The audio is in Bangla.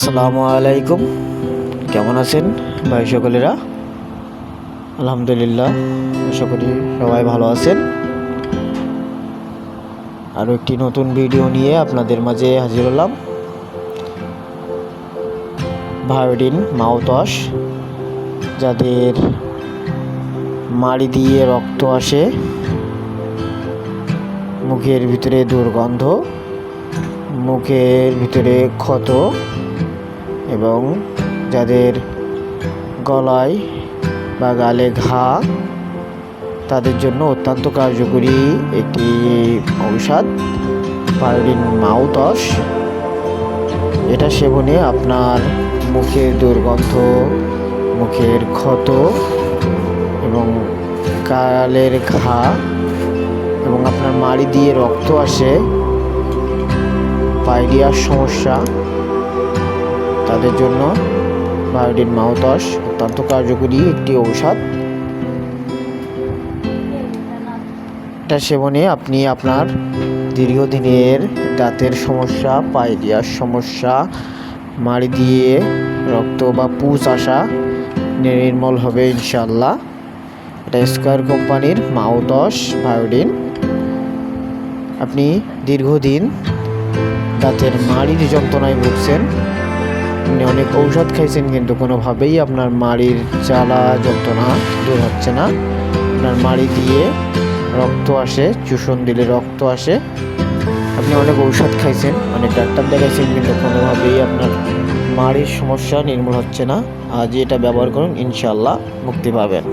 আসসালামু আলাইকুম। কেমন আছেন ভাই সকলেরা? আলহামদুলিল্লাহ, আশা করি সবাই ভালো আছেন। আরও একটি নতুন ভিডিও নিয়ে আপনাদের মাঝে হাজির হলাম। ভায়োডিন মাউতস যাদের মাড়ি দিয়ে রক্ত আসে, মুখের ভিতরে দুর্গন্ধ, মুখের ভিতরে ক্ষত এবং যাদের গলায় বা গালে ঘা, তাদের জন্য অত্যন্ত কার্যকরী একটি ঔষধ, পায়োডিন মাউতস এটা সেবনে আপনার মুখের দুর্গন্ধ, মুখের ক্ষত এবং গালের ঘা এবং আপনার মাড়ি দিয়ে রক্ত আসে, পাইরিয়ার সমস্যা তাদের জন্য বায়োডিন মাউতস অত্যন্ত কার্যকরী একটি ঔষধ। এটা সেবনে আপনি আপনার দীর্ঘদিনের দাঁতের সমস্যা পাইরিয়ার সমস্যা, মাড়ি দিয়ে রক্ত বা পুষ আসা নির্মূল হবে ইনশাল্লাহ এটা স্কোয়ার কোম্পানির মাউতস বায়োডিন। আপনি দীর্ঘদিন দাঁতের মাড়ির যন্ত্রণায় ভুগছেন আপনি অনেক ঔষধ খাইছেন কিন্তু কোনোভাবেই আপনার মাড়ির জ্বালা, যন্ত্রণা দূর হচ্ছে না। আপনার মাড়ি দিয়ে রক্ত আসে, চুষণ দিলে রক্ত আসে। আপনি অনেক ঔষধ খাইছেন, অনেক ডাক্তার দেখাইছেন কিন্তু কোনোভাবেই আপনার মাড়ির সমস্যা নির্মূল হচ্ছে না। আজ এটা ব্যবহার করুন ইনশাল্লাহ মুক্তি পাবেন।